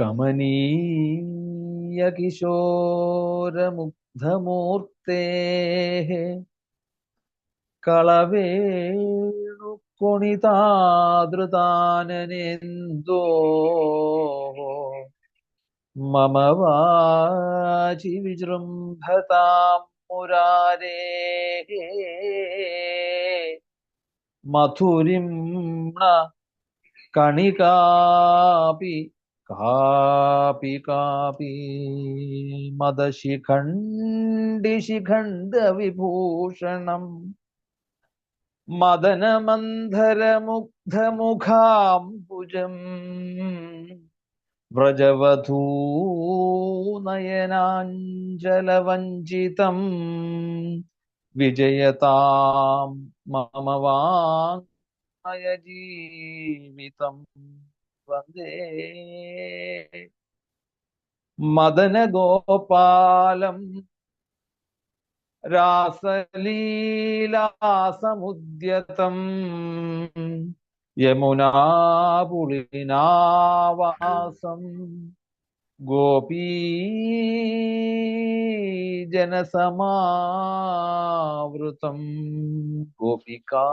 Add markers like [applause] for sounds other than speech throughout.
കമനീയ കിശോരമുഗ്ധമൂർത്തേ കളവേണു കൊണിതാദൃതാനനെന്തോ മമ വാചി വിജൃംഭതാം മുരാരേ. മധുരിംണ കണികാപി कापि कापि मदशिखण्डिशिखण्डविभूषणम् मदनमन्धरमुग्धमुखाम्बुजम् व्रजवधूनयनाञ्जलवञ्चितम् विजयतां मम वाङ्मयजीवितम् വന്ദേ മദനഗോപാലം രാസലീലാസമുദ്യതം യമുനാപുളിനാവാസം ഗോപീ ജനസമാവൃതം ഗോപികാ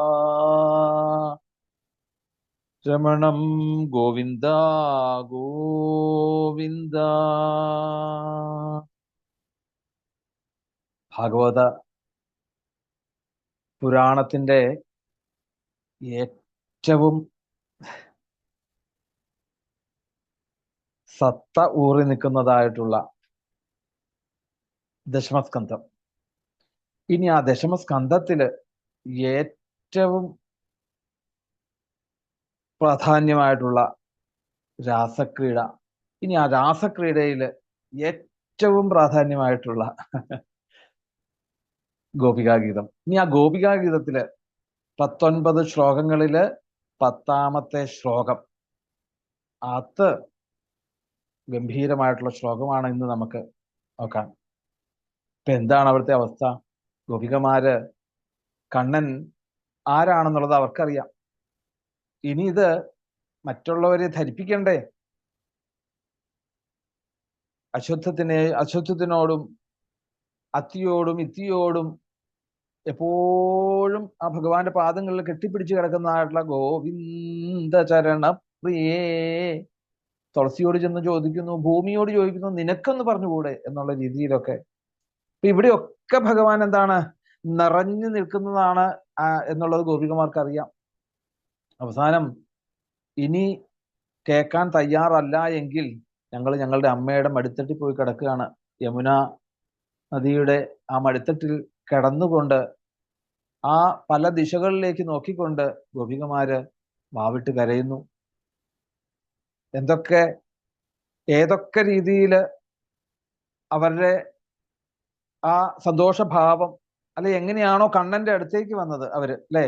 രമണം ഗോവിന്ദ ഗോവിന്ദ. ഭാഗവത പുരാണത്തിന്റെ ഏറ്റവും സത്ത ഊറി നിൽക്കുന്നതായിട്ടുള്ള ദശമസ്കന്ധം. ഇനി ആ ദശമസ്കന്ധത്തിൽ ഏറ്റവും പ്രാധാന്യമായിട്ടുള്ള രാസക്രീഡ. ഇനി ആ രാസക്രീഡയിൽ ഏറ്റവും പ്രാധാന്യമായിട്ടുള്ള ഗോപികാഗീതം. ഇനി ആ ഗോപികാഗീതത്തിൽ പത്തൊൻപത് ശ്ലോകങ്ങളിൽ പത്താമത്തെ ശ്ലോകം. അത് ഗംഭീരമായിട്ടുള്ള ശ്ലോകമാണ് ഇന്ന് നമുക്ക് നോക്കാം. ഇപ്പൊ എന്താണ് അവിടുത്തെ അവസ്ഥ? ഗോപികമാര് കണ്ണൻ ആരാണെന്നുള്ളത് അവർക്കറിയാം. ഇനി ഇത് മറ്റുള്ളവരെ ധരിപ്പിക്കണ്ടേ? അശുദ്ധത്തിനെ അശുദ്ധത്തിനോടും അത്തിയോടും ഇത്തിയോടും എപ്പോഴും ആ ഭഗവാന്റെ പാദങ്ങളിൽ കെട്ടിപ്പിടിച്ച് കിടക്കുന്നതായിട്ടുള്ള ഗോവിന്ദ ചരണ പ്രിയേ. തുളസിയോട് ചെന്ന് ചോദിക്കുന്നു ഭൂമിയോട് ചോദിക്കുന്നു നിനക്കൊന്ന് പറഞ്ഞുകൂടെ? എന്നുള്ള രീതിയിലൊക്കെ. ഇപ്പൊ ഇവിടെയൊക്കെ ഭഗവാൻ എന്താണ്? നിറഞ്ഞു നിൽക്കുന്നതാണ് എന്നുള്ളത് ഗോപികമാർക്ക് അറിയാം അവസാനം ഇനി കേൾക്കാൻ തയ്യാറല്ല എങ്കിൽ ഞങ്ങൾ ഞങ്ങളുടെ അമ്മയുടെ മടിത്തട്ടിൽ പോയി കിടക്കുകയാണ്. യമുന നദിയുടെ ആ മടിത്തട്ടിൽ കിടന്നുകൊണ്ട് ആ പല ദിശകളിലേക്ക് നോക്കിക്കൊണ്ട് ഗോപികമാര് വാവിട്ട് കരയുന്നു. എന്തൊക്കെ ഏതൊക്കെ രീതിയിൽ അവരുടെ ആ സന്തോഷഭാവം അല്ലെ എങ്ങനെയാണോ കണ്ണന്റെ അടുത്തേക്ക് വന്നത് അവർ അല്ലെ?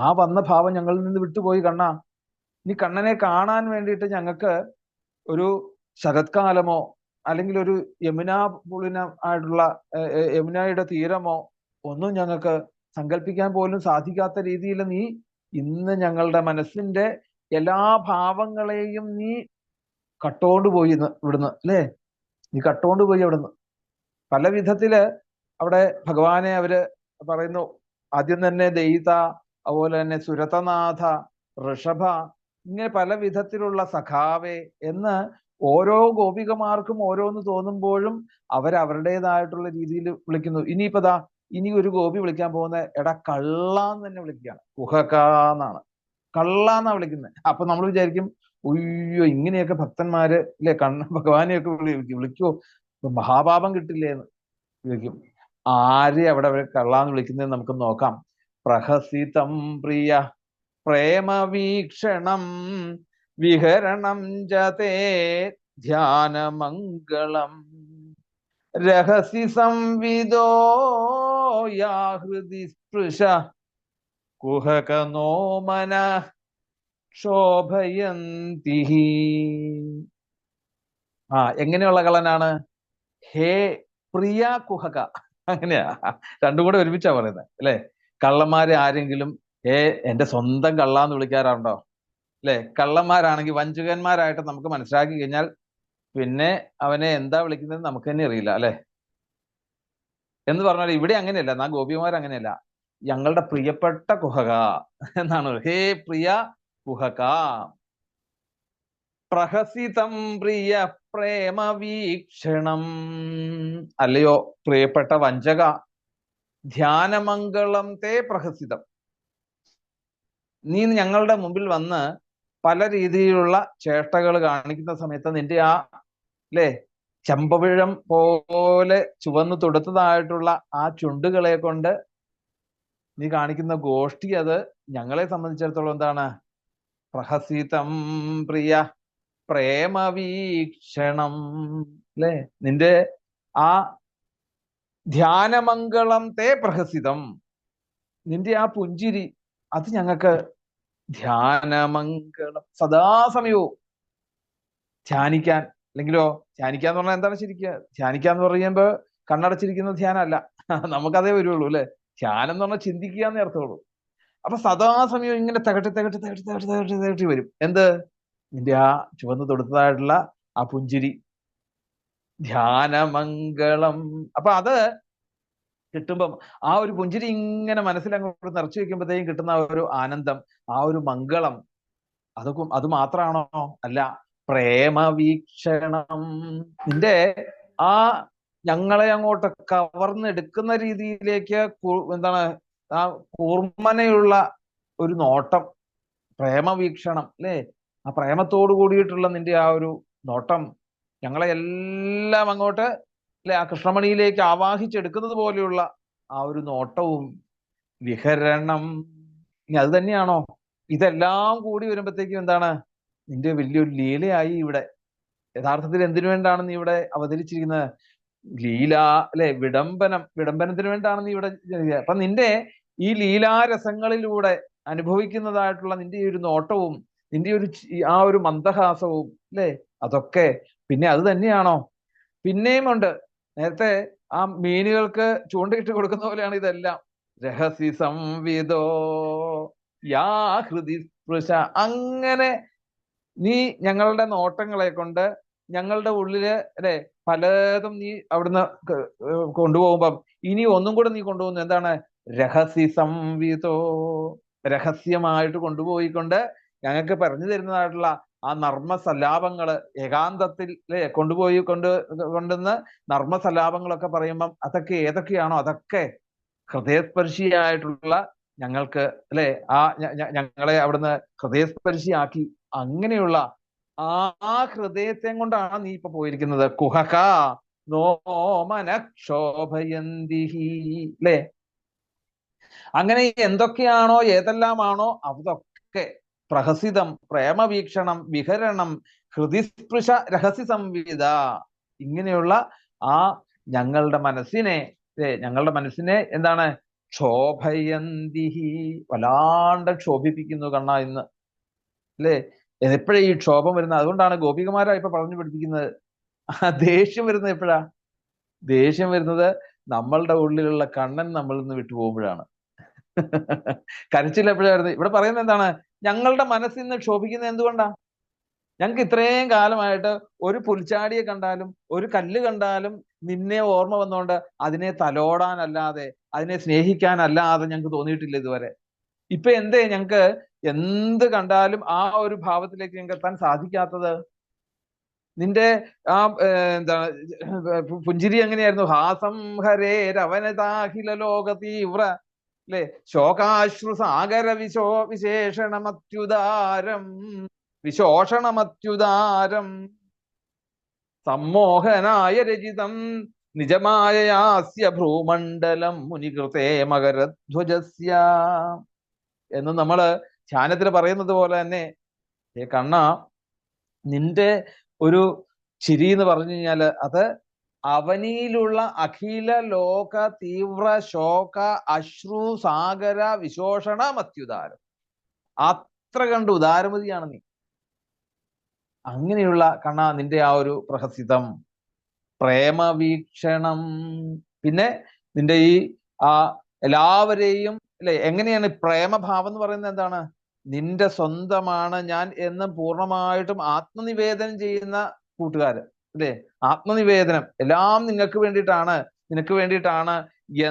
ആ വന്ന ഭാവം ഞങ്ങളിൽ നിന്ന് വിട്ടുപോയി കണ്ണ. ഇനി കണ്ണനെ കാണാൻ വേണ്ടിയിട്ട് ഞങ്ങൾക്ക് ഒരു ശരത്കാലമോ അല്ലെങ്കിൽ ഒരു യമുന പുളിന ആയിട്ടുള്ള യമുനയുടെ തീരമോ ഒന്നും ഞങ്ങൾക്ക് സങ്കല്പിക്കാൻ പോലും സാധിക്കാത്ത രീതിയിൽ നീ ഇന്ന് ഞങ്ങളുടെ മനസ്സിന്റെ എല്ലാ ഭാവങ്ങളെയും നീ കട്ടോണ്ട് പോയി ഇവിടുന്ന് അല്ലേ? നീ കട്ടോണ്ട് പോയി അവിടുന്ന്. പല വിധത്തിൽ അവിടെ ഭഗവാനെ അവർ പറയുന്നു ആദ്യം തന്നെ ദയിത അതുപോലെ തന്നെ സുരതനാഥ ഋഷഭ ഇങ്ങനെ പല വിധത്തിലുള്ള സഖാവേ എന്ന് ഓരോ ഗോപികമാർക്കും ഓരോന്ന് തോന്നുമ്പോഴും അവർ രീതിയിൽ വിളിക്കുന്നു. ഇനിയിപ്പതാ ഇനി ഒരു ഗോപി വിളിക്കാൻ പോകുന്ന എടാ കള്ളാന്ന് തന്നെ വിളിക്കുകയാണ്. കുഹകാന്നാണ് കള്ളാന്നാ വിളിക്കുന്നത് അപ്പൊ നമ്മൾ വിചാരിക്കും ഉയ്യോ ഇങ്ങനെയൊക്കെ ഭക്തന്മാര് ഇല്ലേ? കണ്ണ ഭഗവാനെയൊക്കെ വിളിക്കും? വിളിക്കോ മഹാപാപം കിട്ടില്ലേ എന്ന് വിളിക്കും. ആരെ അവിടെ കള്ളാന്ന് വിളിക്കുന്നത് നമുക്ക് നോക്കാം. പ്രഹസിതം പ്രിയ. പ്രേമവീക്ഷണം വിഹരണം ജതേ ധ്യാനമംഗളം. രഹസി സംവിദോ യാഹൃതി സ്പൃശ. കുഹകനോ മന ക്ഷോഭയന്തി. ആ എങ്ങനെയുള്ള കളനാണ് ഹേ പ്രിയ കുഹക. അങ്ങനെയാ. രണ്ടും കൂടെ ഒരുമിച്ചാ പറയുന്നത് അല്ലെ? കള്ളന്മാരെ ആരെങ്കിലും ഏ എന്റെ സ്വന്തം കള്ളാന്ന് വിളിക്കാറുണ്ടോ? അല്ലെ? കള്ളന്മാരാണെങ്കിൽ വഞ്ചകന്മാരായിട്ട് നമുക്ക് മനസ്സിലാക്കി കഴിഞ്ഞാൽ പിന്നെ അവനെ എന്താ വിളിക്കുന്നത് നമുക്ക് തന്നെ അറിയില്ല അല്ലെ? എന്ന് പറഞ്ഞാൽ ഇവിടെ അങ്ങനെയല്ല എന്നാ ഗോപിമാർ അങ്ങനെയല്ല. ഞങ്ങളുടെ പ്രിയപ്പെട്ട കുഹക എന്നാണ് ഹേ പ്രിയ കുഹക. പ്രഹസിതം പ്രിയ പ്രേമ വീക്ഷണം അല്ലയോ പ്രിയപ്പെട്ട വഞ്ചക. ധ്യാനമംഗളം തേ പ്രഹസിതം. നീ ഞങ്ങളുടെ മുമ്പിൽ വന്ന് പല രീതിയിലുള്ള ചേഷ്ടകൾ കാണിക്കുന്ന സമയത്ത് നിന്റെ ആ അല്ലേ ചെമ്പവിഴം പോലെ ചുവന്ന് തൊടുത്തതായിട്ടുള്ള ആ ചുണ്ടുകളെ കൊണ്ട് നീ കാണിക്കുന്ന ഗോഷ്ഠി അത് ഞങ്ങളെ സംബന്ധിച്ചിടത്തോളം എന്താണ്? പ്രഹസിതം പ്രിയ. പ്രേമവീക്ഷണം. അല്ലേ നിന്റെ ആ ധ്യാനമംഗളം തേ പ്രഹസിതം. നിന്റെ ആ പുഞ്ചിരി അത് ഞങ്ങൾക്ക് ധ്യാനമംഗളം സദാസമയവും ധ്യാനിക്കാൻ അല്ലെങ്കിലോ ധ്യാനിക്കുക എന്ന് പറഞ്ഞാൽ എന്താണ് ശരിക്ക്? ധ്യാനിക്കുക എന്ന് പറയുമ്പോ കണ്ണടച്ചിരിക്കുന്ന ധ്യാനമല്ല. നമുക്കതേ വരുള്ളൂ അല്ലെ? ധ്യാനം എന്ന് പറഞ്ഞാൽ ചിന്തിക്കുക എന്നേ അർത്ഥമുള്ളൂ. അപ്പൊ സദാസമയം ഇങ്ങനെ തകട്ടി തകട്ടി തകട്ടി തകട്ടി തകട്ടി തകട്ടി വരും. എന്ത്? നിന്റെ ആ ചുവന്ന് തൊടുത്തതായിട്ടുള്ള ആ പുഞ്ചിരി ധ്യാനമംഗളം. അപ്പൊ അത് കിട്ടുമ്പം ആ ഒരു പുഞ്ചിരി ഇങ്ങനെ മനസ്സിൽ അങ്ങോട്ട് നിറച്ചു വെക്കുമ്പോഴത്തേക്കും കിട്ടുന്ന ആ ഒരു ആനന്ദം ആ ഒരു മംഗളം. അതൊക്കെ അത് മാത്രമാണോ അല്ല പ്രേമവീക്ഷണം. നിന്റെ ആ ഞങ്ങളെ അങ്ങോട്ട് കവർന്നെടുക്കുന്ന രീതിയിലേക്ക് എന്താണ് ആ കൂർമ്മനയുള്ള ഒരു നോട്ടം പ്രേമവീക്ഷണം അല്ലേ? ആ പ്രേമത്തോട് കൂടിയിട്ടുള്ള നിന്റെ ആ ഒരു നോട്ടം ഞങ്ങളെ എല്ലാം അങ്ങോട്ട് അല്ലെ ആ കൃഷ്ണമണിയിലേക്ക് ആവാഹിച്ചെടുക്കുന്നത് പോലെയുള്ള ആ ഒരു നോട്ടവും വിഹരണം. ഇനി അത് തന്നെയാണോ? ഇതെല്ലാം കൂടി വരുമ്പോഴത്തേക്കും എന്താണ്? നിന്റെ വലിയൊരു ലീലയായി ഇവിടെ. യഥാർത്ഥത്തിൽ എന്തിനു വേണ്ടാണ് നീ ഇവിടെ അവതരിച്ചിരിക്കുന്നത്? ലീല അല്ലെ വിടംബനം വിടംബനത്തിന് വേണ്ടാണ് നീ ഇവിടെ. അപ്പൊ നിന്റെ ഈ ലീലാരസങ്ങളിലൂടെ അനുഭവിക്കുന്നതായിട്ടുള്ള നിന്റെ ഈ ഒരു നോട്ടവും നിന്റെ ഒരു ആ ഒരു മന്ദഹാസവും അല്ലെ അതൊക്കെ പിന്നെ അത് തന്നെയാണോ? പിന്നെയും ഉണ്ട്. നേരത്തെ ആ മീനുകൾക്ക് ചൂണ്ടയിട്ട് കൊടുക്കുന്ന പോലെയാണ് ഇതെല്ലാം. രഹസ്യ സംവിധോ യാ ഹൃതി സ്പൃശ. അങ്ങനെ നീ ഞങ്ങളുടെ നോട്ടങ്ങളെ കൊണ്ട് ഞങ്ങളുടെ ഉള്ളിൽ അല്ലെ പലതും നീ അവിടുന്ന് കൊണ്ടുപോകുമ്പം ഇനി ഒന്നും കൂടെ നീ കൊണ്ടുപോകുന്നു. എന്താണ്? രഹസ്യ സംവിധോ. രഹസ്യമായിട്ട് കൊണ്ടുപോയിക്കൊണ്ട് ഞങ്ങൾക്ക് പറഞ്ഞു തരുന്നതായിട്ടുള്ള ആ നർമ്മസലാപങ്ങൾ ഏകാന്തത്തിൽ കൊണ്ടുപോയി കൊണ്ട് കൊണ്ടുവന്ന് നർമ്മസലാപങ്ങളൊക്കെ പറയുമ്പം അതൊക്കെ ഏതൊക്കെയാണോ അതൊക്കെ ഹൃദയസ്പർശിയായിട്ടുള്ള ഞങ്ങൾക്ക് അല്ലെ? ആ ഞങ്ങളെ അവിടുന്ന് ഹൃദയസ്പർശിയാക്കി. അങ്ങനെയുള്ള ആ ഹൃദയത്തെ കൊണ്ടാണ് നീ ഇപ്പൊ പോയിരിക്കുന്നത്. കുഹക നോമനക്ഷോഭയന്തി അല്ലേ? അങ്ങനെ എന്തൊക്കെയാണോ ഏതെല്ലാമാണോ അതൊക്കെ പ്രഹസിതം പ്രേമവീക്ഷണം വിഹരണം ഹൃദിസ്പൃശ രഹസ്യ സംവിധ. ഇങ്ങനെയുള്ള ആ ഞങ്ങളുടെ മനസ്സിനെ ഞങ്ങളുടെ മനസ്സിനെ എന്താണ്? ക്ഷോഭയന്തിഹി വല്ലാണ്ട് ക്ഷോഭിപ്പിക്കുന്നു കണ്ണ ഇന്ന്. അല്ലേ? എപ്പോഴേ ഈ ക്ഷോഭം വരുന്നത്? അതുകൊണ്ടാണ് ഗോപികമാരാ ഇപ്പൊ പറഞ്ഞു പഠിപ്പിക്കുന്നത്. ആ ദേഷ്യം വരുന്നത് എപ്പോഴാ? ദേഷ്യം വരുന്നത് നമ്മളുടെ ഉള്ളിലുള്ള കണ്ണൻ നമ്മളിൽ നിന്ന് വിട്ടു [laughs] പോകുമ്പോഴാണ് എപ്പോഴായിരുന്നു? എപ്പോഴാ ഇവിടെ പറയുന്നത് എന്താണ്? ഞങ്ങളുടെ മനസ്സിൽ നിന്ന് ക്ഷോഭിക്കുന്നത് എന്തുകൊണ്ടാ? ഞങ്ങൾക്ക് ഇത്രയും കാലമായിട്ട് ഒരു പുൽച്ചാടിയെ കണ്ടാലും ഒരു കല്ല് കണ്ടാലും നിന്നെ ഓർമ്മ വന്നുകൊണ്ട് അതിനെ തലോടാനല്ലാതെ അതിനെ സ്നേഹിക്കാനല്ലാതെ ഞങ്ങൾക്ക് തോന്നിയിട്ടില്ല ഇതുവരെ. ഇപ്പൊ എന്തേ ഞങ്ങൾക്ക് എന്ത് കണ്ടാലും ആ ഒരു ഭാവത്തിലേക്ക് ഞങ്ങൾക്ക് എത്താൻ സാധിക്കാത്തത്? നിന്റെ ആ എന്താണ് പുഞ്ചിരി എങ്ങനെയായിരുന്നു? ഹാസം ഹരേ രവനതാഖില ലോക തീവ്ര അല്ലെ ശോകാശ്രു സാഗര വിശോ വിശേഷണമത്യുദാരം. വിശോഷണമത്യുദാരം. സമ്മോഹനായ രചിതം. നിജമായ നിജമായയാസ്യ ഭ്രൂമണ്ഡലം മുനികൃതേ മകരധ്വജസ്യ. എന്ന് നമ്മൾ ധ്യാനത്തിൽ പറയുന്നത് പോലെ തന്നെ ഏ കണ്ണ നിന്റെ ഒരു ചിരി എന്ന് പറഞ്ഞു കഴിഞ്ഞാൽ അത് അവനിയിലുള്ള അഖില ലോക തീവ്ര ശോക അശ്രു സാഗര വിശോഷണ മത്യുദാരം. അത്ര കണ്ട് ഉദാരമതിയാണ് നീ. അങ്ങനെയുള്ള കണ്ണ നിന്റെ ആ ഒരു പ്രഹസിതം. പ്രേമവീക്ഷണം. പിന്നെ നിന്റെ ഈ ആ എല്ലാവരെയും അല്ലെ എങ്ങനെയാണ് പ്രേമഭാവം എന്ന് പറയുന്നത് എന്താണ്? നിന്റെ സ്വന്തമാണ് ഞാൻ എന്ന് പൂർണമായിട്ടും ആത്മനിവേദനം ചെയ്യുന്ന കൂട്ടുകാര് അല്ലേ ആത്മനിവേദനം. എല്ലാം നിങ്ങൾക്ക് വേണ്ടിയിട്ടാണ് നിനക്ക് വേണ്ടിയിട്ടാണ്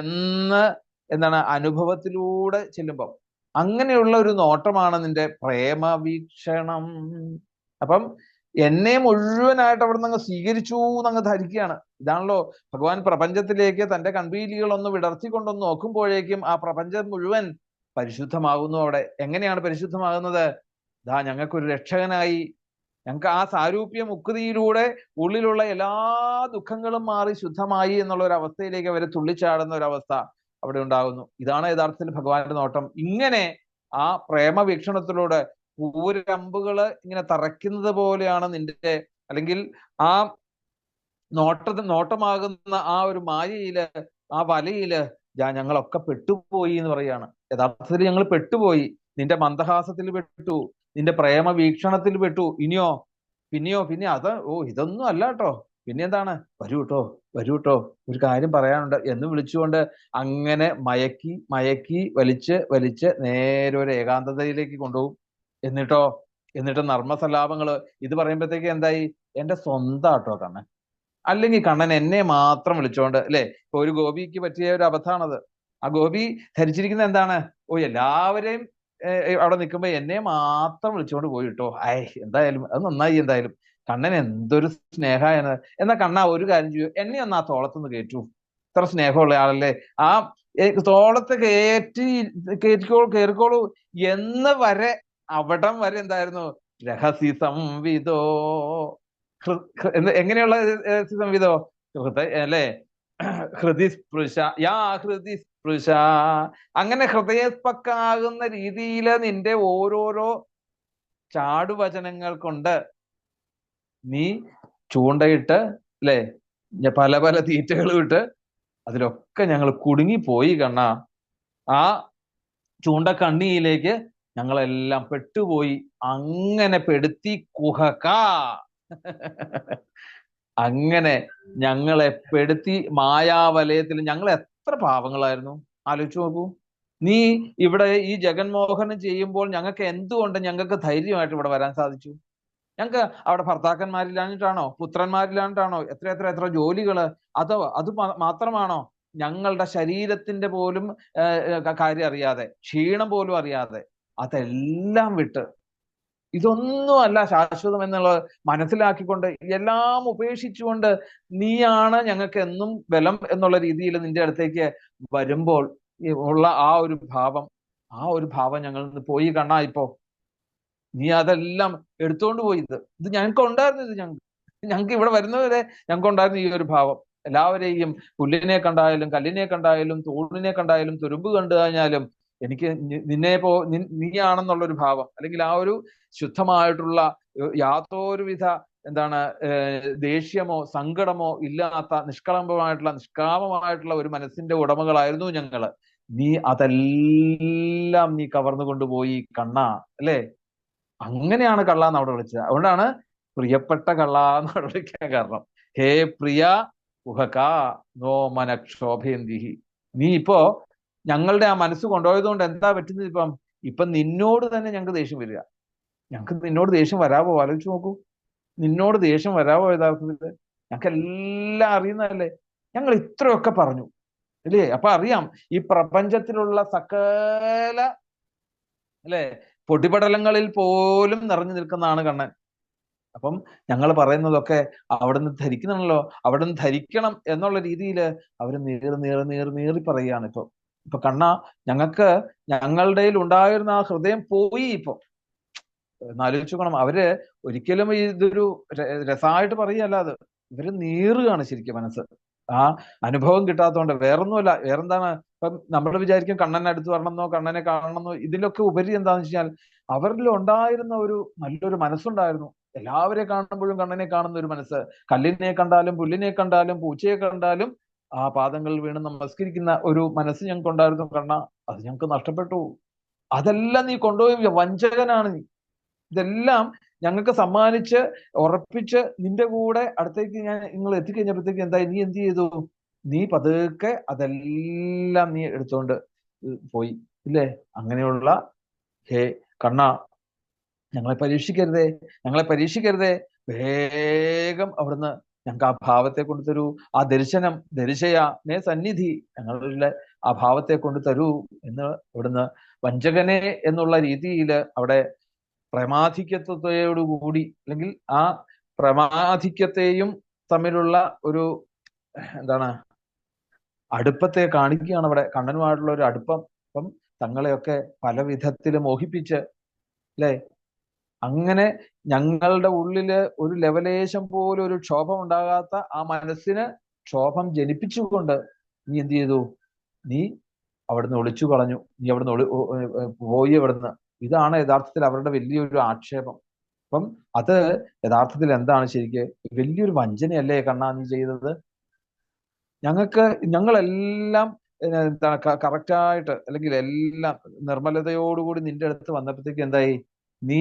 എന്ന് എന്താണ് അനുഭവത്തിലൂടെ ചെല്ലുമ്പം. അങ്ങനെയുള്ള ഒരു നോട്ടമാണ് നിന്റെ പ്രേമ വീക്ഷണം അപ്പം എന്നെ മുഴുവനായിട്ട് അവിടെ നിന്ന് സ്വീകരിച്ചു എന്നങ്ങ് ധരിക്കുകയാണ്. ഇതാണല്ലോ ഭഗവാൻ പ്രപഞ്ചത്തിലേക്ക് തന്റെ കൺവീലികൾ ഒന്ന് വിടർത്തിക്കൊണ്ടൊന്ന് നോക്കുമ്പോഴേക്കും ആ പ്രപഞ്ചം മുഴുവൻ പരിശുദ്ധമാകുന്നു അവിടെ. എങ്ങനെയാണ് പരിശുദ്ധമാകുന്നത്? ദാ ഞങ്ങൾക്കൊരു രക്ഷകനായി ഞങ്ങൾക്ക് ആ സാരൂപ്യ മുക്തിയിലൂടെ ഉള്ളിലുള്ള എല്ലാ ദുഃഖങ്ങളും മാറി ശുദ്ധമായി എന്നുള്ള ഒരു അവസ്ഥയിലേക്ക് അവരെ തുള്ളിച്ചാടുന്ന ഒരു അവസ്ഥ അവിടെ ഉണ്ടാകുന്നു. ഇതാണ് യഥാർത്ഥത്തിൽ ഭഗവാന്റെ നോട്ടം. ഇങ്ങനെ ആ പ്രേമ വീക്ഷണത്തിലൂടെ പൂരമ്പുകൾ ഇങ്ങനെ തറയ്ക്കുന്നത് പോലെയാണ് നിന്റെ അല്ലെങ്കിൽ ആ നോട്ട നോട്ടമാകുന്ന ആ ഒരു മായയിൽ ആ വലയിൽ ഞങ്ങളൊക്കെ പെട്ടുപോയി എന്ന് പറയാണ് യഥാർത്ഥത്തിൽ ഞങ്ങൾ പെട്ടുപോയി. നിന്റെ മന്ദഹാസത്തിൽ പെട്ടു. നിന്റെ പ്രേമ വീക്ഷണത്തിൽ പെട്ടു. ഇനിയോ? പിന്നെയോ? പിന്നെ അത് ഓ ഇതൊന്നും അല്ല കേട്ടോ പിന്നെ എന്താണ്? വരൂ കേട്ടോ വരൂ കേട്ടോ ഒരു കാര്യം പറയാനുണ്ട്. എന്ന് വിളിച്ചുകൊണ്ട് അങ്ങനെ മയക്കി മയക്കി വലിച്ച് വലിച്ച് നേരെ ഒരു ഏകാന്തതയിലേക്ക് കൊണ്ടുപോകും. എന്നിട്ടോ? എന്നിട്ട് നർമ്മസലാപങ്ങൾ ഇത് പറയുമ്പോഴത്തേക്ക് എന്തായി? എന്റെ സ്വന്തം ആട്ടോ കണ്ണൻ. അല്ലെങ്കിൽ കണ്ണൻ എന്നെ മാത്രം വിളിച്ചോണ്ട് അല്ലെ? ഇപ്പൊ ഒരു ഗോപിക്ക് പറ്റിയ ഒരു അബദ്ധമാണത് ആ ഗോപി ധരിച്ചിരിക്കുന്നത് എന്താണ്? ഓ എല്ലാവരെയും അവിടെ നിൽക്കുമ്പോ എന്നെ മാത്രം വിളിച്ചുകൊണ്ട് പോയി കേട്ടോ ഐ എന്തായാലും അത് നന്നായി എന്തായാലും. കണ്ണൻ എന്തൊരു സ്നേഹമാണ് എന്നാ കണ്ണ ഒരു കാര്യം ചെയ്യൂ. എന്നെ ഒന്ന് ആ തോളത്തുനിന്ന് കയറ്റൂ. ഇത്ര സ്നേഹമുള്ള ആളല്ലേ. ആ തോളത്ത് കയറ്റി കയറ്റിക്കോളൂ കയറിക്കോളൂ എന്ന് വരെ അവിടം വരെ എന്തായിരുന്നു? രഹസ്യ സംവിധോ. എങ്ങനെയുള്ള സംവിധോ? ഹൃദയ അല്ലെ? [clears throat] ഹൃദിസ്പൃശ യാ ഹൃദിസ്പൃശ അങ്ങനെ ഹൃദയസ്പക്കാകുന്ന രീതിയിൽ നിന്റെ ഓരോരോ ചാടുവചനങ്ങൾ കൊണ്ട് നീ ചൂണ്ടയിട്ട് അല്ലെ പല പല തീറ്റകളും ഇട്ട് അതിലൊക്കെ ഞങ്ങൾ കുടുങ്ങിപ്പോയി കണ്ണ. ആ ചൂണ്ട കണ്ണിയിലേക്ക് ഞങ്ങളെല്ലാം പെട്ടുപോയി. അങ്ങനെ പെടുത്തി കുഹക [laughs] അങ്ങനെ ഞങ്ങളെ പെടുത്തി മായാവലയത്തിൽ ഞങ്ങൾ എത്ര പാവങ്ങളായിരുന്നു? ആലോചിച്ചു നോക്കൂ. നീ ഇവിടെ ഈ ജഗൻമോഹനം ചെയ്യുമ്പോൾ ഞങ്ങൾക്ക് എന്തുകൊണ്ട് ഞങ്ങൾക്ക് ധൈര്യമായിട്ട് ഇവിടെ വരാൻ സാധിച്ചു? ഞങ്ങൾക്ക് അവിടെ ഭർത്താക്കന്മാരില്ലാഞ്ഞിട്ടാണോ? പുത്രന്മാരില്ലാഞ്ഞിട്ടാണോ? എത്ര എത്ര എത്ര ജോലികൾ അതോ അത് മാത്രമാണോ? ഞങ്ങളുടെ ശരീരത്തിന്റെ പോലും കാര്യം അറിയാതെ ക്ഷീണം പോലും അറിയാതെ അതെല്ലാം വിട്ട് ഇതൊന്നും അല്ല ശാശ്വതം എന്നുള്ളത് മനസ്സിലാക്കിക്കൊണ്ട് എല്ലാം ഉപേക്ഷിച്ചുകൊണ്ട് നീയാണ് ഞങ്ങൾക്ക് എന്നും ബലം എന്നുള്ള രീതിയിൽ നിന്റെ അടുത്തേക്ക് വരുമ്പോൾ ഉള്ള ആ ഒരു ഭാവം ആ ഒരു ഭാവം ഞങ്ങൾ പോയി കണ്ണാ ഇപ്പോ. നീ അതെല്ലാം എടുത്തുകൊണ്ട് പോയി. ഇത് ഇത് ഞങ്ങൾക്ക് ഉണ്ടായിരുന്നു ഇത് ഞങ്ങൾക്ക്. ഞങ്ങൾക്ക് ഇവിടെ വരുന്നവരെ ഞങ്ങൾക്ക് ഉണ്ടായിരുന്നു ഈ ഒരു ഭാവം. എല്ലാവരെയും പുല്ലിനെ കണ്ടായാലും കല്ലിനെ കണ്ടായാലും തോടിനെ കണ്ടായാലും തുരുമ്പ് കണ്ടു കഴിഞ്ഞാലും എനിക്ക് നിന്നെ പോ നീയാണെന്നുള്ള ഒരു ഭാവം. അല്ലെങ്കിൽ ആ ഒരു ശുദ്ധമായിട്ടുള്ള യാതൊരുവിധ എന്താണ് ദേഷ്യമോ സങ്കടമോ ഇല്ലാത്ത നിഷ്കളങ്കമായിട്ടുള്ള നിഷ്കാമമായിട്ടുള്ള ഒരു മനസ്സിന്റെ ഉടമകളായിരുന്നു ഞങ്ങൾ. നീ അതെല്ലാം നീ കവർന്നു കൊണ്ടുപോയി കണ്ണ അല്ലേ? അങ്ങനെയാണ് കള്ള എന്ന് അവിടെ വിളിച്ചത്. അതുകൊണ്ടാണ് പ്രിയപ്പെട്ട കള്ള എന്ന് അവിടെ വിളിക്കാൻ കാരണം. ഹേ പ്രിയ ഉഹക നോ മനക്ഷോഭയന്തിഹി. നീ ഇപ്പോ ഞങ്ങളുടെ ആ മനസ്സ് കൊണ്ടുപോയതുകൊണ്ട് എന്താ പറ്റുന്നത് ഇപ്പം? ഇപ്പൊ നിന്നോട് തന്നെ ഞങ്ങൾക്ക് ദേഷ്യം വരിക. ഞങ്ങൾക്ക് നിന്നോട് ദേഷ്യം വരാവോ? ആലോചിച്ച് നോക്കൂ. നിന്നോട് ദേഷ്യം വരാവോ യഥാർത്ഥത്തിൽ ഞങ്ങൾക്ക് എല്ലാം അറിയുന്നതല്ലേ? ഞങ്ങൾ ഇത്രയൊക്കെ പറഞ്ഞു. അല്ലേ? അപ്പൊ അറിയാം. ഈ പ്രപഞ്ചത്തിലുള്ള സകല അല്ലേ? പൊടിപടലങ്ങളിൽ പോലും നിറഞ്ഞു നിൽക്കുന്നതാണ് കണ്ണൻ. അപ്പം ഞങ്ങൾ പറയുന്നതൊക്കെ അവിടുന്ന് ധരിക്കണമല്ലോ അവിടുന്ന് ധരിക്കണം എന്നുള്ള രീതിയിൽ അവർ നീറി നീറി നീറി നീറി പറയുകയാണ് ഇപ്പൊ. ഇപ്പൊ കണ്ണ ഞങ്ങൾക്ക് ഞങ്ങളുടെ ഉണ്ടായിരുന്ന ആ ഹൃദയം പോയി ഇപ്പൊ. എന്നാലോചിക്കണം അവർ ഒരിക്കലും ഇതൊരു രസമായിട്ട് പറയല്ല അത്. ഇവർ നീറുകയാണ് ശരിക്കും മനസ്സ്. ആ അനുഭവം കിട്ടാത്തതുകൊണ്ട് വേറൊന്നുമല്ല. വേറെന്താണ്? ഇപ്പം നമ്മൾ വിചാരിക്കും കണ്ണനെ അടുത്ത് വരണമെന്നോ കണ്ണനെ കാണണമെന്നോ ഇതിലൊക്കെ ഉപരി എന്താണെന്ന് വെച്ചാൽ അവരിൽ ഉണ്ടായിരുന്ന ഒരു നല്ലൊരു മനസ്സുണ്ടായിരുന്നു. എല്ലാവരെ കാണുമ്പോഴും കണ്ണനെ കാണുന്ന ഒരു മനസ്സ്. കല്ലിനെ കണ്ടാലും പുല്ലിനെ കണ്ടാലും പൂച്ചയെ കണ്ടാലും ആ പാദങ്ങളിൽ വീണ് നമസ്കരിക്കുന്ന ഒരു മനസ്സ് ഞങ്ങൾക്ക് ഉണ്ടായിരുന്നു. കണ്ണ അത് ഞങ്ങൾക്ക് നഷ്ടപ്പെട്ടു. അതെല്ലാം നീ കൊണ്ടുപോയി വഞ്ചകനാണ് നീ. ഇതെല്ലാം ഞങ്ങൾക്ക് സമ്മാനിച്ച് ഉറപ്പിച്ച് നിന്റെ കൂടെ അടുത്തേക്ക് ഞാൻ നിങ്ങൾ എത്തിക്കഴിഞ്ഞപ്പോഴത്തേക്ക് എന്തായി? നീ എന്ത് ചെയ്തു? നീ പതുക്കെ അതെല്ലാം നീ എടുത്തുകൊണ്ട് പോയി. ഇല്ലേ? അങ്ങനെയുള്ള ഹേ കണ്ണ ഞങ്ങളെ പരീക്ഷിക്കരുതേ ഞങ്ങളെ പരീക്ഷിക്കരുതേ. വേഗം അവിടുന്ന് ഞങ്ങൾക്ക് ആ ഭാവത്തെ കൊണ്ട് തരൂ. ആ ദർശനം ദർശയ നേ സന്നിധി ഞങ്ങളുടെ ആ ഭാവത്തെ കൊണ്ട് തരൂ എന്ന് ഇവിടുന്ന് വഞ്ചകനെ എന്നുള്ള രീതിയിൽ അവിടെ പ്രമാധിക്യത്വത്തോടുകൂടി അല്ലെങ്കിൽ ആ പ്രമാധിക്യത്തെയും തമ്മിലുള്ള ഒരു എന്താണ് അടുപ്പത്തെ കാണിക്കുകയാണ് അവിടെ കണ്ണനുമായിട്ടുള്ള ഒരു അടുപ്പം. അപ്പം തങ്ങളെയൊക്കെ പല വിധത്തിൽ മോഹിപ്പിച്ച് അല്ലെ? അങ്ങനെ ഞങ്ങളുടെ ഉള്ളിൽ ഒരു ലെവലേശം പോലും ഒരു ക്ഷോഭം ഉണ്ടാകാത്ത ആ മനസ്സിന് ക്ഷോഭം ജനിപ്പിച്ചുകൊണ്ട് നീ എന്ത് ചെയ്തു? നീ അവിടുന്ന് ഒളിച്ചു കളഞ്ഞു. നീ അവിടുന്ന് ഒളി പോയി അവിടുന്ന്. ഇതാണ് യഥാർത്ഥത്തിൽ അവരുടെ വലിയൊരു ആക്ഷേപം. അപ്പം അത് യഥാർത്ഥത്തിൽ എന്താണ് ശരിക്ക്? വലിയൊരു വഞ്ചനയല്ലേ കണ്ണാ നീ ചെയ്തത്? ഞങ്ങൾക്ക് ഞങ്ങളെല്ലാം എന്താണ് കറക്റ്റായിട്ട് അല്ലെങ്കിൽ എല്ലാം നിർമ്മലതയോടുകൂടി നിന്റെ അടുത്ത് വന്നപ്പോഴത്തേക്ക് എന്തായി? നീ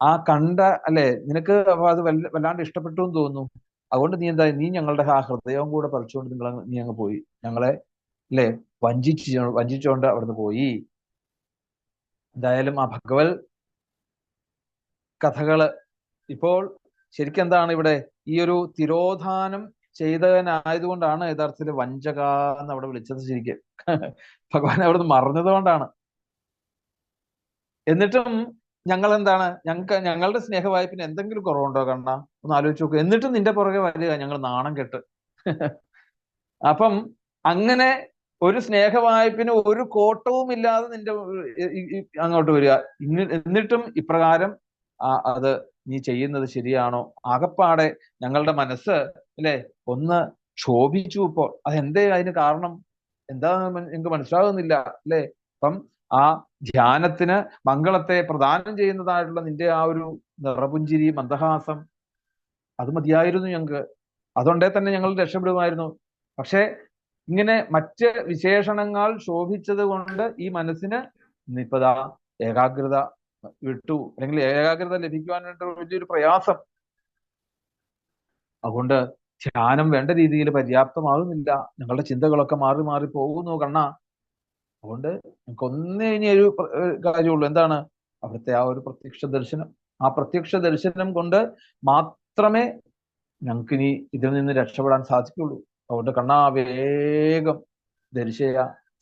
ആ കണ്ട അല്ലെ? നിനക്ക് അത് വല്ലാണ്ട് ഇഷ്ടപ്പെട്ടു എന്ന് തോന്നുന്നു. അതുകൊണ്ട് നീ എന്താ നീ ഞങ്ങളുടെ ആ ഹൃദയവും കൂടെ പറിച്ചുകൊണ്ട് നിങ്ങൾ നീ അങ്ങ് പോയി. ഞങ്ങളെ അല്ലെ? വഞ്ചിച്ചു വഞ്ചിച്ചുകൊണ്ട് അവിടുന്ന് പോയി. എന്തായാലും ആ ഭഗവൽ കഥകൾ ഇപ്പോൾ ശരിക്കും എന്താണ് ഇവിടെ? ഈ ഒരു തിരോധാനം ചെയ്തവനായതുകൊണ്ടാണ് യഥാർത്ഥത്തിൽ വഞ്ചക എന്ന് അവിടെ വിളിച്ചത് ശരിക്കും. ഭഗവാൻ അവിടുന്ന് മറഞ്ഞത് കൊണ്ടാണ് എന്നിട്ടും ഞങ്ങൾ എന്താണ് ഞങ്ങൾക്ക് ഞങ്ങളുടെ സ്നേഹവായ്പിന് എന്തെങ്കിലും കുറവുണ്ടോ കണ്ണ? ഒന്ന് ആലോചിച്ച് നോക്കുക എന്നിട്ടും നിന്റെ പുറകെ വരിക. ഞങ്ങൾ നാണം കെട്ട്. [laughs] അപ്പം അങ്ങനെ ഒരു സ്നേഹവായ്പിന് ഒരു കോട്ടവും ഇല്ലാതെ നിന്റെ അങ്ങോട്ട് വരിക. എന്നിട്ടും ഇപ്രകാരം അത് നീ ചെയ്യുന്നത് ശരിയാണോ? ആകപ്പാടെ ഞങ്ങളുടെ മനസ്സ് അല്ലെ? ഒന്ന് ക്ഷോഭിച്ചു ഇപ്പോൾ. എന്തേ അതിന് കാരണം? എന്താ എനിക്ക് മനസ്സിലാകുന്നില്ല അല്ലെ? അപ്പം ആ ധ്യാനത്തിന് മംഗളത്തെ പ്രദാനം ചെയ്യുന്നതായിട്ടുള്ള നിന്റെ ആ ഒരു നിറപുഞ്ചിരി മന്ദഹാസം അത് മതിയായിരുന്നു ഞങ്ങൾക്ക് അതുകൊണ്ടേ തന്നെ ഞങ്ങൾ രക്ഷപ്പെടുമായിരുന്നു. പക്ഷെ ഇങ്ങനെ മറ്റ് വിശേഷണങ്ങൾ ശോഭിച്ചത് കൊണ്ട് ഈ മനസ്സിന് ഇന്നിപ്പതാ ഏകാഗ്രത വിട്ടു. അല്ലെങ്കിൽ ഏകാഗ്രത ലഭിക്കുവാനായിട്ട് വലിയൊരു പ്രയാസം. അതുകൊണ്ട് ധ്യാനം വേണ്ട രീതിയിൽ പര്യാപ്തമാകുന്നില്ല ഞങ്ങളുടെ ചിന്തകളൊക്കെ മാറി മാറി പോകുന്നു കണ്ണ. അതുകൊണ്ട് എനിക്ക് ഒന്നേ ഇനി ഒരു കാര്യമുള്ളൂ. എന്താണ്? അവിടുത്തെ ആ ഒരു പ്രത്യക്ഷ ദർശനം. ആ പ്രത്യക്ഷ ദർശനം കൊണ്ട് മാത്രമേ ഞങ്ങൾക്ക് ഇനി ഇതിൽ നിന്ന് രക്ഷപ്പെടാൻ സാധിക്കുള്ളൂ അതുകൊണ്ട് കണ്ണാ വേഗം ദർശയ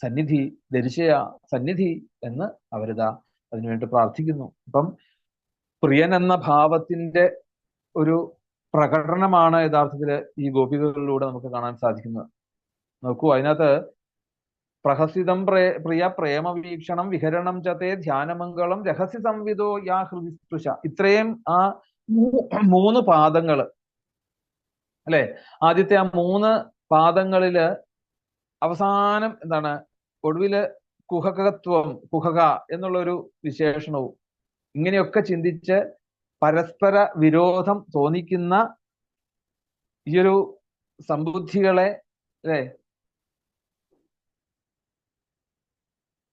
സന്നിധി ദർശയ സന്നിധി എന്ന് അവരിതാ അതിനുവേണ്ടി പ്രാർത്ഥിക്കുന്നു. അപ്പം പ്രിയൻ എന്ന ഭാവത്തിന്റെ ഒരു പ്രകടനമാണ് യഥാർത്ഥത്തിൽ ഈ ഗോപികകളിലൂടെ നമുക്ക് കാണാൻ സാധിക്കുന്നത്. നോക്കൂ അതിനകത്ത് പ്രഹസിതം പ്രിയ പ്രേമ വീക്ഷണം വിഹരണം ചതേ ധ്യാനമംഗളം രഹസ്യ സംവിധോ യാ ഹൃദി സ്പൃശ ഇത്രയും ആ മൂന്ന് പാദങ്ങൾ അല്ലെ? ആദ്യത്തെ ആ മൂന്ന് പാദങ്ങളിൽ അവസാനം എന്താണ്? ഒടുവിൽ കുഹകത്വം കുഹക എന്നുള്ള ഒരു വിശേഷണവും. ഇങ്ങനെയൊക്കെ ചിന്തിച്ച് പരസ്പര വിരോധം തോന്നിക്കുന്ന ഈ ഒരു സമ്പുദ്ധികളെ അല്ലെ?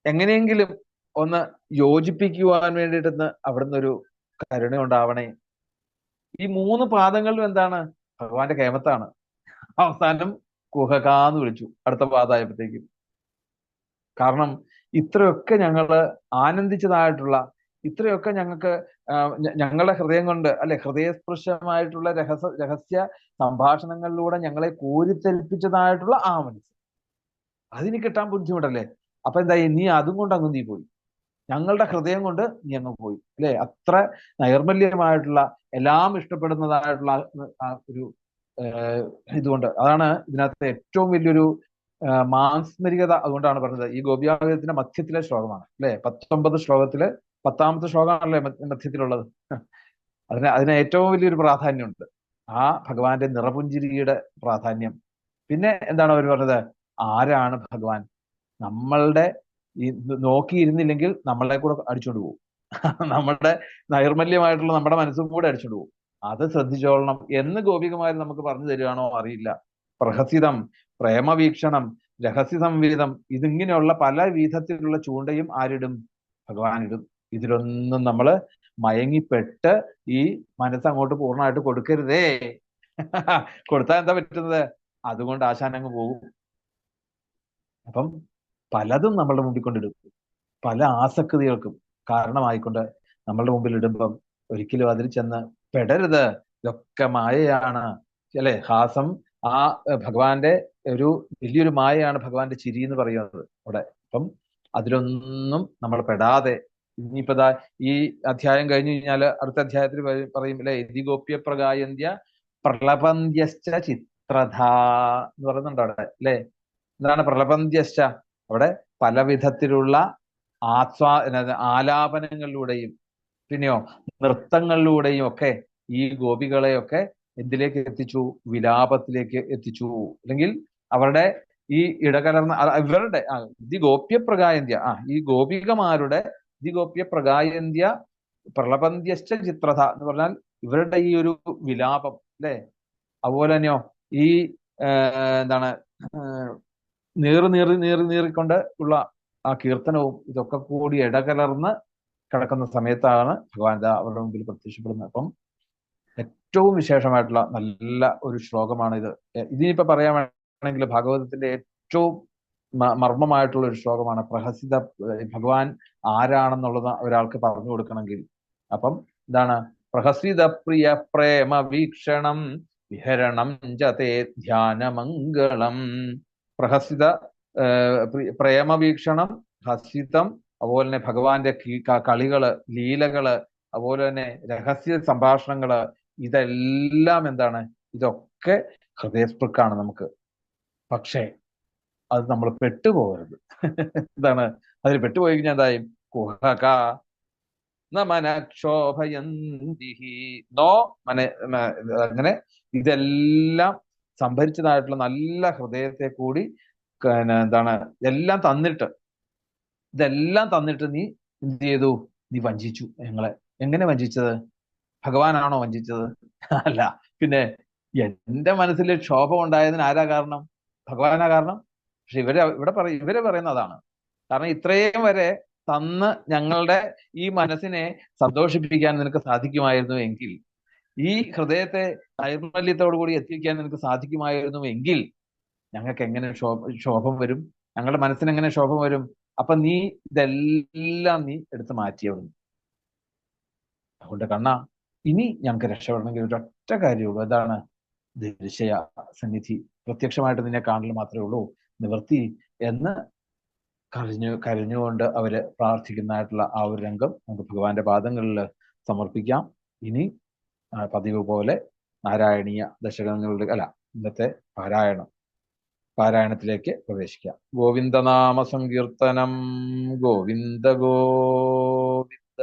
എങ്ങനെയെങ്കിലും ഒന്ന് യോജിപ്പിക്കുവാൻ വേണ്ടിയിട്ട് അവിടുന്ന് ഒരു കരുണ ഉണ്ടാവണേ. ഈ മൂന്ന് പാദങ്ങളിലും എന്താണ്? ഭഗവാന്റെ കേമത്താണ്. അവസാനം കുഹകാന്ന് വിളിച്ചു. അടുത്ത പാദായപ്പോഴത്തേക്കും. കാരണം ഇത്രയൊക്കെ ഞങ്ങൾ ആനന്ദിച്ചതായിട്ടുള്ള ഇത്രയൊക്കെ ഞങ്ങൾക്ക് ഞങ്ങളുടെ ഹൃദയം കൊണ്ട് അല്ലെ ഹൃദയസ്പൃശമായിട്ടുള്ള രഹസ്യ രഹസ്യ സംഭാഷണങ്ങളിലൂടെ ഞങ്ങളെ കോരിത്തെൽപ്പിച്ചതായിട്ടുള്ള ആ മനസ്സ്. അതിന് കിട്ടാൻ ബുദ്ധിമുട്ടല്ലേ? അപ്പൊ എന്തായി? നീ അതും കൊണ്ട് അങ്ങ് നീ പോയി. ഞങ്ങളുടെ ഹൃദയം കൊണ്ട് നീ അങ്ങ് പോയി. അല്ലെ? അത്ര നൈർമല്യമായിട്ടുള്ള എല്ലാം ഇഷ്ടപ്പെടുന്നതായിട്ടുള്ള ഒരു ഇതുകൊണ്ട്. അതാണ് ഇതിനകത്ത് ഏറ്റവും വലിയൊരു മാംസ്മരികത അതുകൊണ്ടാണ് പറഞ്ഞത്. ഈ ഗോപിയാഗത്തിന്റെ മധ്യത്തിലെ ശ്ലോകമാണ്. അല്ലെ? പത്തൊമ്പത് ശ്ലോകത്തിൽ പത്താമത്തെ ശ്ലോകമാണല്ലേ മധ്യത്തിലുള്ളത്? അതിന് അതിന് ഏറ്റവും വലിയൊരു പ്രാധാന്യമുണ്ട്. ആ ഭഗവാന്റെ നിറപുഞ്ചിരിയുടെ പ്രാധാന്യം. പിന്നെ എന്താണ് അവർ പറഞ്ഞത്? ആരാണ് ഭഗവാൻ? നമ്മളുടെ നോക്കിയിരുന്നില്ലെങ്കിൽ നമ്മളെ കൂടെ അടിച്ചോണ്ട് പോകും [laughs] നമ്മുടെ നൈർമല്യമായിട്ടുള്ള നമ്മുടെ മനസ്സും കൂടെ അടിച്ചോണ്ട് പോകും അത് ശ്രദ്ധിച്ചോളണം എന്ന് ഗോപികമാർ നമുക്ക് പറഞ്ഞു തരികയാണോ അറിയില്ല. പ്രഹസിതം പ്രേമവീക്ഷണം രഹസ്യ സംവേദം ഇതിങ്ങനെയുള്ള പല വിധത്തിലുള്ള ചൂണ്ടയും ആരിടും? ഭഗവാനിടും ഇതിലൊന്നും നമ്മൾ മയങ്ങിപ്പെട്ട് ഈ മനസ്സ് അങ്ങോട്ട് പൂർണമായിട്ട് കൊടുക്കരുതേ. [laughs] കൊടുത്താൽ എന്താ പറ്റുന്നത്? അതുകൊണ്ട് ആശാനങ്ങ് പോകും. അപ്പം പലതും നമ്മളുടെ മുമ്പിൽ കൊണ്ടിടും പല ആസക്തികൾക്കും കാരണമായിക്കൊണ്ട് നമ്മളുടെ മുമ്പിൽ ഇടുമ്പം ഒരിക്കലും അതിൽ ചെന്ന് പെടരുത്. ഇതൊക്കെ മായയാണ്. അല്ലെ? ഹാസം ആ ഭഗവാന്റെ ഒരു വലിയൊരു മായയാണ് ഭഗവാന്റെ ചിരി എന്ന് പറയുന്നത് അവിടെ. അപ്പം അതിലൊന്നും നമ്മൾ പെടാതെ ഇനിയിപ്പോ ഈ അധ്യായം കഴിഞ്ഞു കഴിഞ്ഞാൽ അടുത്ത അധ്യായത്തിൽ പറയും അല്ലെ ഇതിഗോപ്യ പ്രകായന്ത്യ പ്രളപന്ത്യശ്ച ചിത്രധ എന്ന് പറയുന്നുണ്ട് അവിടെ. അല്ലെ? എന്താണ് പ്രളപന്ത്യശ്ച അവിടെ പല വിധത്തിലുള്ള ആസ്വാ ആലാപനങ്ങളിലൂടെയും പിന്നെയോ നൃത്തങ്ങളിലൂടെയും ഒക്കെ ഈ ഗോപികളെയൊക്കെ എന്തിലേക്ക് എത്തിച്ചു? വിലാപത്തിലേക്ക് എത്തിച്ചു. അല്ലെങ്കിൽ അവരുടെ ഈ ഇടകലർന്ന ഇവരുടെ ദി ഗോപ്യ പ്രകായന്ത്യ ആ ഈ ഗോപികമാരുടെ ദി ഗോപ്യ പ്രകായന്ത്യ പ്രളപന്ത്യശ്ച ചിത്രത എന്ന് പറഞ്ഞാൽ ഇവരുടെ ഈ ഒരു വിലാപം അല്ലെ? അതുപോലെ തന്നെയോ ഈ എന്താണ് നീറി നീറി നീറി നീറിക്കൊണ്ട് ഉള്ള ആ കീർത്തനവും ഇതൊക്കെ കൂടി ഇടകലർന്ന് കിടക്കുന്ന സമയത്താണ് ഭഗവാൻ അവരുടെ മുമ്പിൽ പ്രത്യക്ഷപ്പെടുന്നത്. അപ്പം ഏറ്റവും വിശേഷമായിട്ടുള്ള നല്ല ഒരു ശ്ലോകമാണ് ഇത്. ഇതിനിപ്പോ പറയാൻ വേണമെങ്കിൽ ഭാഗവതത്തിന്റെ ഏറ്റവും മർമ്മമായിട്ടുള്ള ഒരു ശ്ലോകമാണ് പ്രഹസിത ഭഗവാൻ ആരാണെന്നുള്ളത് ഒരാൾക്ക് പറഞ്ഞു കൊടുക്കണമെങ്കിൽ. അപ്പം ഇതാണ് പ്രഹസിത പ്രിയ പ്രേമ വീക്ഷണം വിഹരണം ജതേ ധ്യാനമംഗളം. പ്രഹസിത ഏഹ് പ്രി- പ്രേമ വീക്ഷണം ഹസിതം അതുപോലെ തന്നെ ഭഗവാന്റെ കളികൾ ലീലകൾ അതുപോലെ തന്നെ രഹസ്യ സംഭാഷണങ്ങൾ ഇതെല്ലാം എന്താണ്? ഇതൊക്കെ ഹൃദയസ്പൃക്കാണ് നമുക്ക്. പക്ഷേ അത് നമ്മൾ പെട്ടുപോകരുത്. എന്താണ്? അതിൽ പെട്ടുപോയി കഴിഞ്ഞാൽ എന്തായും? കുഹക ന മനക്ഷോഭയന്തിഹി. നോ മന അങ്ങനെ ഇതെല്ലാം സംഭരിച്ചതായിട്ടുള്ള നല്ല ഹൃദയത്തെ കൂടി എന്താണ് എല്ലാം തന്നിട്ട് ഇതെല്ലാം തന്നിട്ട് നീ എന്ത് ചെയ്തു? നീ വഞ്ചിച്ചു ഞങ്ങളെ. എങ്ങനെ വഞ്ചിച്ചത്? ഭഗവാനാണോ വഞ്ചിച്ചത്? [laughs] അല്ല. പിന്നെ എന്റെ മനസ്സിൽ ക്ഷോഭം ഉണ്ടായതിന് ആരാ കാരണം? ഭഗവാനാ കാരണം? പക്ഷെ ഇവർ ഇവിടെ പറയും ഇവർ പറയുന്ന അതാണ്. കാരണം ഇത്രയും വരെ തന്ന് ഞങ്ങളുടെ ഈ മനസ്സിനെ സന്തോഷിപ്പിക്കാൻ നിനക്ക് സാധിക്കുമായിരുന്നു എങ്കിൽ ഈ ഹൃദയത്തെ നൈർമല്യത്തോടു കൂടി എത്തിക്കാൻ നിനക്ക് സാധിക്കുമായിരുന്നു എങ്കിൽ ഞങ്ങൾക്ക് എങ്ങനെ ശോഭം വരും? ഞങ്ങളുടെ മനസ്സിന് എങ്ങനെ ശോഭം വരും? അപ്പൊ നീ ഇതെല്ലാം നീ എടുത്ത് മാറ്റിയവിടുന്നു അതുകൊണ്ട് കണ്ണ ഇനി ഞങ്ങൾക്ക് രക്ഷപ്പെടണമെങ്കിൽ ഒരൊറ്റ കാര്യമുള്ളൂ. അതാണ് ദൃശ്യ സന്നിധി. പ്രത്യക്ഷമായിട്ട് നിന്നെ കാണൽ മാത്രമേ ഉള്ളൂ. നിവർത്തി എന്ന് കരഞ്ഞു കരഞ്ഞുകൊണ്ട് അവർ പ്രാർത്ഥിക്കുന്നതായിട്ടുള്ള ആ ഒരു രംഗം നമുക്ക് ഭഗവാന്റെ പാദങ്ങളിൽ സമർപ്പിക്കാം. ഇനി പതിവ് പോലെ നാരായണീയ ദശകങ്ങളുടെ അല്ല ഇന്നത്തെ പാരായണം. പാരായണത്തിലേക്ക് പ്രവേശിക്കാം. ഗോവിന്ദനാമ സങ്കീർത്തനം. ഗോവിന്ദ ഗോവിന്ദ.